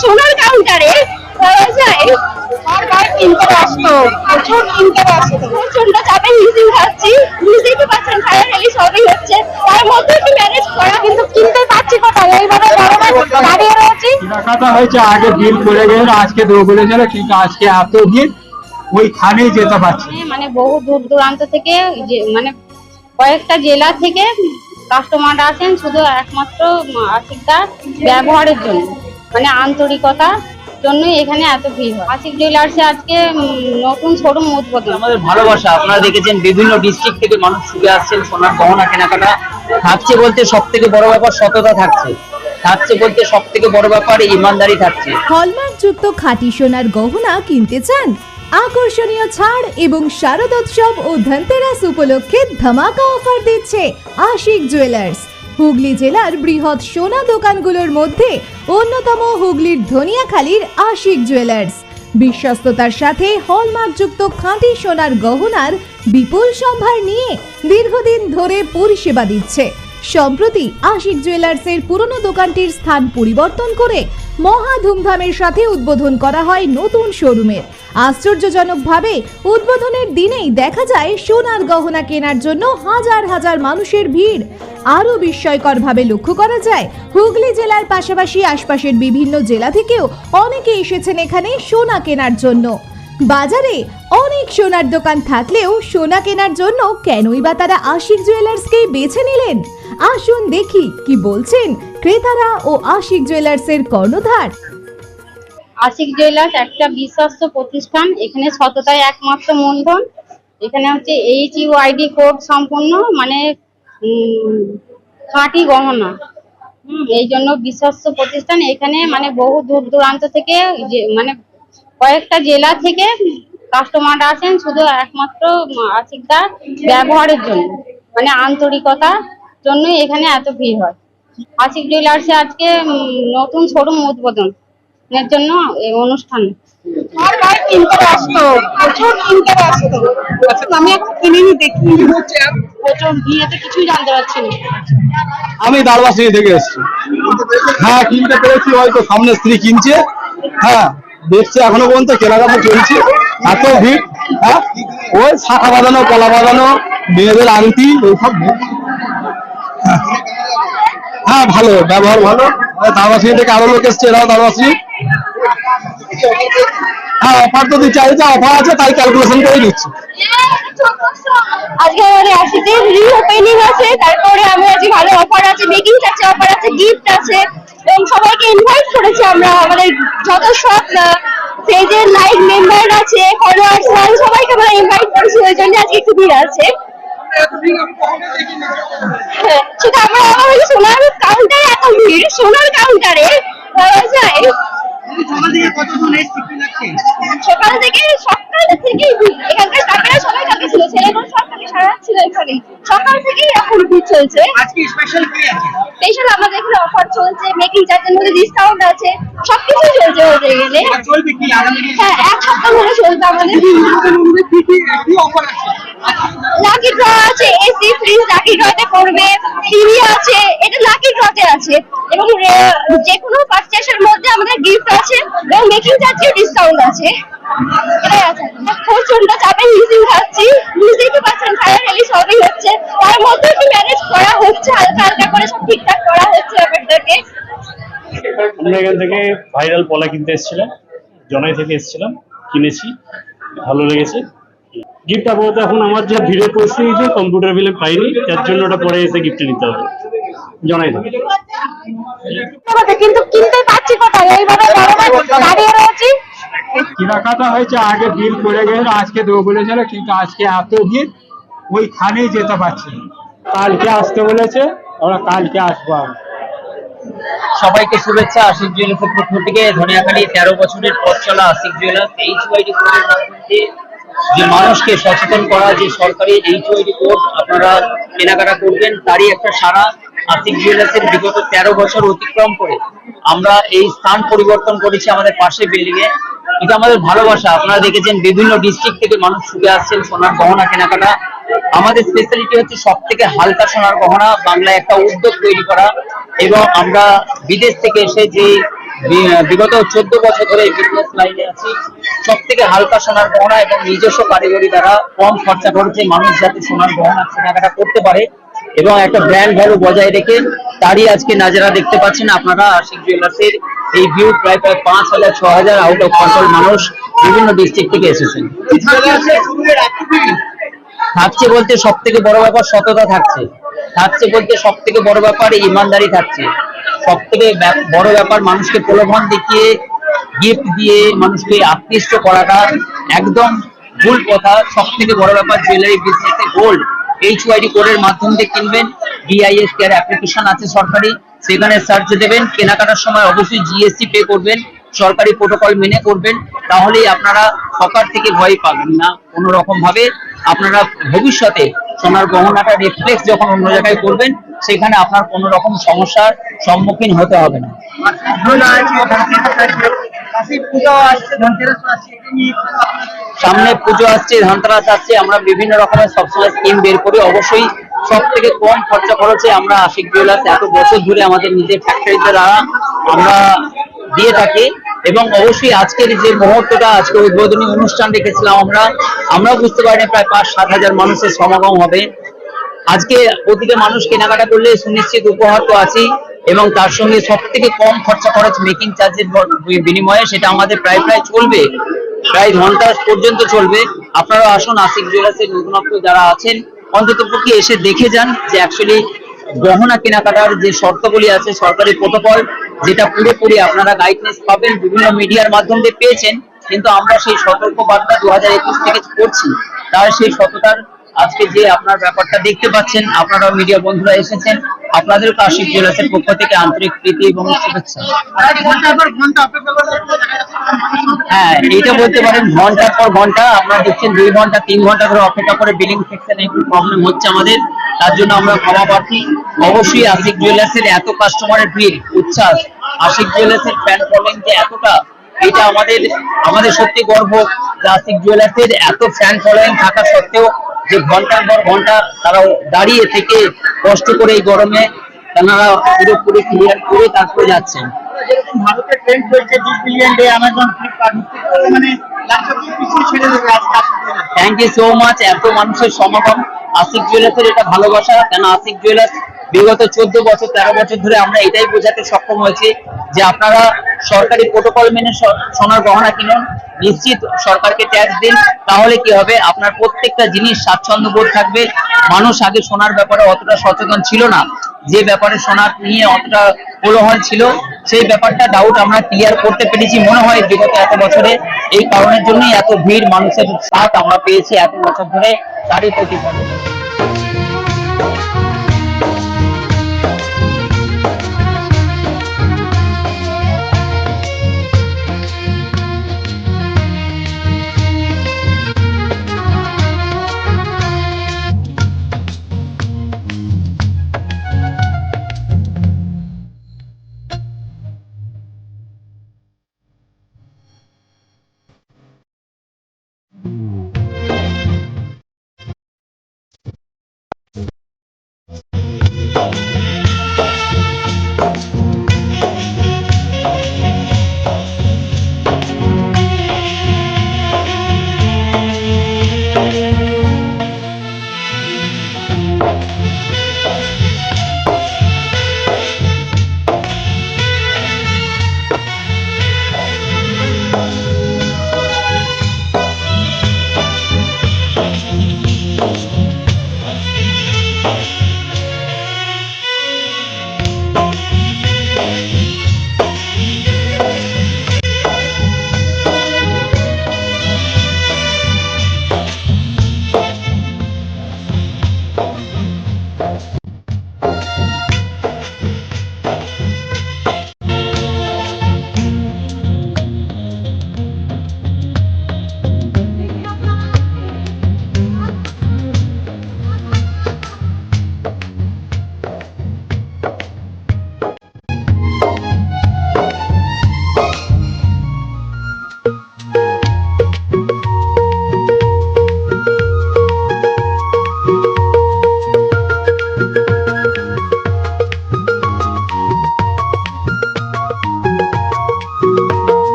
সোনার কাউন্টারে পাওয়া যায় বারবার কিনতে আসতো প্রচুর কিনতে আসতো প্রচণ্ড চাপে মিউজিক খাচ্ছি বুঝতেই পারছেন খায়া খালি সবই হচ্ছে। তার মধ্যে একটু ম্যানেজ করা কিন্তু কিনতে পারছি কোথায়? এইভাবে গরমে দাঁড়িয়ে রয়েছি। কেনাকাটা হয়েছে আগে বিল করে আজকে দেবো বলেছিল কিন্তু আজকে এত ভিড় ওইখানেই যেতে পারছি মানে বহু দূর দূরান্ত থেকে যে মানে কয়েকটা জেলা থেকে কাস্টমার আসেন শুধু একমাত্র আশিকদার ব্যবহারের জন্য। মানে আন্তরিকতা জন্য এখানে এত ভিড় হয়। আশিক জুয়েলার্সে আজকে নতুন শোরুম উদ্বোধন। আমাদের ভালোবাসা আপনারা দেখেছেন বিভিন্ন ডিস্ট্রিক্ট থেকে মানুষ ছুটে আসছেন সোনার গহনা কেনাকাটা থাকছে বলতে সব থেকে বড় ব্যাপার সততা থাকছে। থাকছে বলতে সব থেকে বড় ব্যাপার ইমানদারি থাকছে। হলমার্কযুক্ত খাঁটি সোনার গহনা কিনতে চান? আকর্ষণীয় ছাড় এবং শারদোৎসব ও ধনতেরাস উপলক্ষে ধামাকা অফার দিচ্ছে আশিক জুয়েলার্স হুগলি জেলার বৃহৎ সোনা দোকানগুলোর মধ্যে অন্যতম হুগলির ধনিয়াখালীর আশিক জুয়েলার্স। বিশ্বস্ততার সাথে হলমার্কযুক্ত খাঁটি সোনার গহনার বিপুল সম্ভার নিয়ে দীর্ঘদিন ধরে পরিষেবা দিচ্ছে। সম্প্রতি আশিক জুয়েলার্সের পুরনো দোকানটির স্থান পরিবর্তন করে মহা ধুমধামের সাথে উদ্বোধন করা হয় নতুন শোরুমের। আশ্চর্যজনকভাবে উদ্বোধনের দিনেই দেখা যায় সোনার গহনা কেনার জন্য হাজার হাজার মানুষের ভিড়। আরও বিস্ময়করভাবে লক্ষ্য করা যায়, হুগলি জেলার পাশাপাশি আশপাশের বিভিন্ন জেলা থেকেও অনেকে এসেছেন এখানে সোনা কেনার জন্য। বাজারে অনেক সোনার দোকান থাকলেও সোনা কেনার জন্য কেনই বা তারা আশিক জুয়েলার্সকেই বেছে নিলেন? আসুন দেখি কি বলছেন ক্রেতারা ও আশিক জুয়েলার্সের কর্ণধার। আশিক জুয়েলার্স একটা বিশ্বস্ত প্রতিষ্ঠান, এখানে সততাই একমাত্র মূলধন। এখানে হচ্ছে এইচ ইউ আইডি কোড সম্পূর্ণ মানে খাঁটি গহনা। এই জন্য বিশ্বস্ত প্রতিষ্ঠান। এখানে মানে বহু দূর দূরান্ত থেকে মানে কয়েকটা জেলা থেকে কাস্টমার আসেন শুধু একমাত্র আশিকদার ব্যবহারের জন্য মানে আন্তরিকতার জন্য এখানে এত ভিড় হয়। আশিক জুয়েলার্সে আজকে নতুন শোরুম উদ্বোধন। এর জন্য এই অনুষ্ঠান। বারবার কিনতে আসতো প্রচুর আমি দারবাসিনী থেকে এসেছি। হ্যাঁ কিনতে পেরেছি হয়তো সামনে স্ত্রী কিনছে। হ্যাঁ দেখছি এখনও পর্যন্ত কেনাকাটা চলছে। এত ভিড়। হ্যাঁ ওই শাখা বাঁধানো কলা বাঁধানো মেয়েদের আংটি এইসব ভিড়। হ্যাঁ। হ্যাঁ ভালো ব্যবহার ভালো। দারবাসিনী থেকে আরও লোক এসছে এরাও দারবাসিনী হ্যাঁ অফার তো দিচ্ছে যা অফার আছে তাই ক্যালকুলেশন করে দিচ্ছি। আজকে আমাদের আশিতে রি ওপেনিং আছে তারপরে আমি আজকে ভালো অফার আছে মেকিং আছে অফার আছে গিফট আছে এবং সবাইকে ইনভাইট করেছি আমরা আমাদের যত সব পেজের লাইক মেম্বার আছে ফলোয়ার্স আছে সবাইকে আমরা ইনভাইট করেছি ওই জন্য আজকে একটু ভিড় আছে। হ্যাঁ, সেটা আমরা আমাদের সোনার কাউন্টারে এত ভিড় সোনার কাউন্টারে পাওয়া যায় সকাল থেকে সকাল থেকে এখানকার কাকেরা সবাই কাকে ছিল ছেলেগুলো সব কাকে সারা ছিল এখানে সকাল থেকেই এখন ভিড় চলছে। আজকে স্পেশাল কি আছে? স্পেশাল আমাদের এখানে অফার চলছে মেকিং চার্জের মধ্যে ডিসকাউন্ট আছে সবকিছু চলছে বলতে গেলে চলবে হ্যাঁ এক সপ্তাহ ধরে চলছে আমাদের। লাকি ড্র আছে? এসি ফ্রিজ লাকি ড্রতে পড়বে টিভি আছে এটা লাকি ড্রতে আছে। এবং যে কোনো পারচেসের মধ্যে আমাদের গিফট আছে এবং মেকিং চার্জের ডিসকাউন্ট আছে। এটাই আছে প্রচণ্ড চাপে মিউজিক খাচ্ছি বুঝতেই তো পারছেন খায়া সবই হচ্ছে। তার মধ্যে একটু ম্যানেজ করা হচ্ছে হালকা হালকা করে সব ঠিকঠাক করা হচ্ছে ব্যাপারটাকে। আমরা এখান থেকে ভাইরাল পলা কিনতে এসেছিলাম জনাই থেকে এসেছিলাম কিনেছি ভালো লেগেছে। গিফট আপাতত এখন আমার যা ভিড়ের পরিস্থিতি কম্পিউটার বিলে পাইনি যার জন্য ওটা পরে এসে গিফট নিতে হবে। জনাই থেকে। কিন্তু কিনতে পারছি কোথায়? এইভাবে দাঁড়িয়ে রয়েছি। কেনাকাটা হয়েছে আগে বিল করে গেল আজকে দেবো বলেছিল কিন্তু আজকে এত ভিড় ওইখানেই যেতে পারছি কালকে আসতে বলেছে আমরা কালকে আসব আমরা। সবাইকে শুভেচ্ছা আশিক জুয়েলার্সের পক্ষ থেকে ধনিয়াখালী তেরো বছরের পথ চলা আশিক জুয়েলার্স এইচ ওয়াইডি কোডের মাধ্যমে যে মানুষকে সচেতন করা যে সরকারি এইচ ওয়াইডি কোড আপনারা কেনাকাটা করবেন তারই একটা সারা আশিক জুয়েলার্সের বিগত তেরো বছর অতিক্রম করে। আমরা এই স্থান পরিবর্তন করেছি আমাদের পাশে বিল্ডিং এ। এটা আমাদের ভালোবাসা। আপনারা দেখেছেন বিভিন্ন ডিস্ট্রিক্ট থেকে মানুষ ছুটে আসছেন সোনার গহনা কেনাকাটা। আমাদের স্পেশালিটি হচ্ছে সব থেকে হালকা সোনার গহনা, বাংলায় একটা উদ্যোগ তৈরি করা এবং আমরা বিদেশ থেকে এসে যে বিগত চোদ্দ বছর ধরে বিজনেস লাইনে আছি সব থেকে হালকা সোনার গহনা এবং নিজস্ব কারিগরি দ্বারা কম খরচা খরচে মানুষ যাতে সোনার গহনা কেনাকাটা করতে পারে এবং একটা ব্র্যান্ড ভ্যালু বজায় রেখে তারই আজকে নাজারা দেখতে পাচ্ছেন আপনারা আশিক জুয়েলার্সের এই ভিউ প্রায় প্রায় পাঁচ হাজার, ছ হাজার আউট অফ কন্ট্রোল মানুষ বিভিন্ন ডিস্ট্রিক্ট থেকে এসেছেন। থাকছে বলতে সব থেকে বড় ব্যাপার সততা থাকছে। থাকছে বলতে সব থেকে বড় ব্যাপার ইমানদারি থাকছে। সব থেকে বড় ব্যাপার মানুষকে প্রলোভন দেখিয়ে গিফট দিয়ে মানুষকে আকৃষ্ট করাটা একদম ভুল কথা। সব থেকে বড় ব্যাপার জুয়েলারি বিজনেসে গোল্ড এইচ ওয়াইডি কোডের মাধ্যম দিয়ে কিনবেন ডিআইএস কেয়ার অ্যাপ্লিকেশন আছে সরকারি, সেখানে সার্চ দেবেন, কেনাকাটার সময় অবশ্যই জিএসটি পে করবেন, সরকারি প্রোটোকল মেনে করবেন, তাহলেই আপনারা সরকার থেকে ভয় পাবেন না। কোনো রকম ভাবে আপনারা ভবিষ্যতে সোনার গহনাটা রিফ্লেক্স যখন অন্য জায়গায় করবেন, সেখানে আপনার কোনো রকম সমস্যার সম্মুখীন হতে হবে না। সামনে পুজো আসছে, ধনতেরাস আসছে, আমরা বিভিন্ন রকমের সবসময় স্কিম বের করি। অবশ্যই সব থেকে কম খরচা খরচে আমরা আশিক জুয়েলার্স এত বছর ধরে আমাদের নিজের ফ্যাক্টরিতে দ্বারা আমরা দিয়ে থাকি। এবং অবশ্যই আজকের যে মুহূর্তটা, আজকে উদ্বোধনী অনুষ্ঠান রেখেছিলাম আমরা, আমরাও বুঝতে পারিনি, প্রায় পাঁচ সাত হাজার মানুষের সমাগম হবে। আজকে প্রতিটা মানুষ কেনাকাটা করলে সুনিশ্চিত উপহার তো আছেই। এবং তার সঙ্গে সব থেকে কম খরচা খরচ মেকিং চার্জের বিনিময়ে সেটা আমাদের প্রায় প্রায় চলবে। প্রায় ঘণ্টা পর্যন্ত চলবে। আপনারা আসুন, আশিক জুয়েলার্সের নতুনত্ব যারা আছেন, অন্তত পক্ষে এসে দেখে যান যে অ্যাকচুয়ালি গহনা কেনাকাটার যে শর্তগুলি আছে সরকারি প্রোটোকল, যেটা পুরোপুরি আপনারা গাইডনেস পাবেন, বিভিন্ন মিডিয়ার মাধ্যম দিয়ে পেয়েছেন, কিন্তু আমরা সেই সতর্ক বার্তা দু হাজার একুশ থেকে করছি। তার সেই সততার আজকে যে আপনার ব্যাপারটা দেখতে পাচ্ছেন আপনারা মিডিয়া বন্ধুরা এসেছেন আপনাদের কাশিক জুয়েলার্সের পক্ষ থেকে আন্তরিক প্রীতি এবং শুভেচ্ছা। হ্যাঁ এইটা বলতে পারেন, ঘণ্টার পর ঘণ্টা, আপনারা দেখছেন দুই ঘণ্টা, তিন ঘণ্টা ধরে অপেক্ষা করে বিলিং সেকশনে একটু প্রবলেম হচ্ছে আমাদের। তার জন্য আমরা ক্ষমা প্রার্থী অবশ্যই আশিক জুয়েলার্সের এত কাস্টমারের ভিড়, উচ্ছ্বাস। আশিক জুয়েলার্সের ফ্যান ফলোইং যে এতটা, এটা আমাদের আমাদের সত্যি গর্ব যে আশিক জুয়েলার্সের এত ফ্যান ফলোয়িং থাকা সত্ত্বেও যে ঘণ্টার পর ঘণ্টা তারা দাঁড়িয়ে থেকে কষ্ট করে এই গরমে তারা পুরোপুরি ক্লিয়ার করে তারপরে যাচ্ছেন ভারতে ট্রেন্ড চলছে বিলিয়ন ডে অ্যামাজন ফ্লিপকার্ট মানে। থ্যাংক ইউ সো মাচ এত মানুষের সমাগম আশিক জুয়েলার্সের এটা ভালোবাসা কেন আশিক জুয়েলার্স বিগত চোদ্দ বছর, তেরো বছর ধরে আমরা এটাই বোঝাতে সক্ষম হয়েছি যে আপনারা সরকারি প্রোটোকল মেনে সোনার গহনা কিনুন, নিশ্চিত সরকারকে ট্যাক্স দিন, তাহলে কি হবে? আপনার প্রত্যেকটা জিনিস স্বাচ্ছন্দ্য বোধ থাকবে। মানুষ আগে সোনার ব্যাপারে অতটা সচেতন ছিল না। যে ব্যাপারে সোনার নিয়ে অতটা কোলাহল ছিল, সেই ব্যাপারটা ডাউট আমরা ক্লিয়ার করতে পেরেছি। মনে হয় বিগত এত বছরে এই কারণের জন্যই এত ভিড়, মানুষের সাথ আমরা পেয়েছি এত বছর ধরে, তারই প্রতিফলন।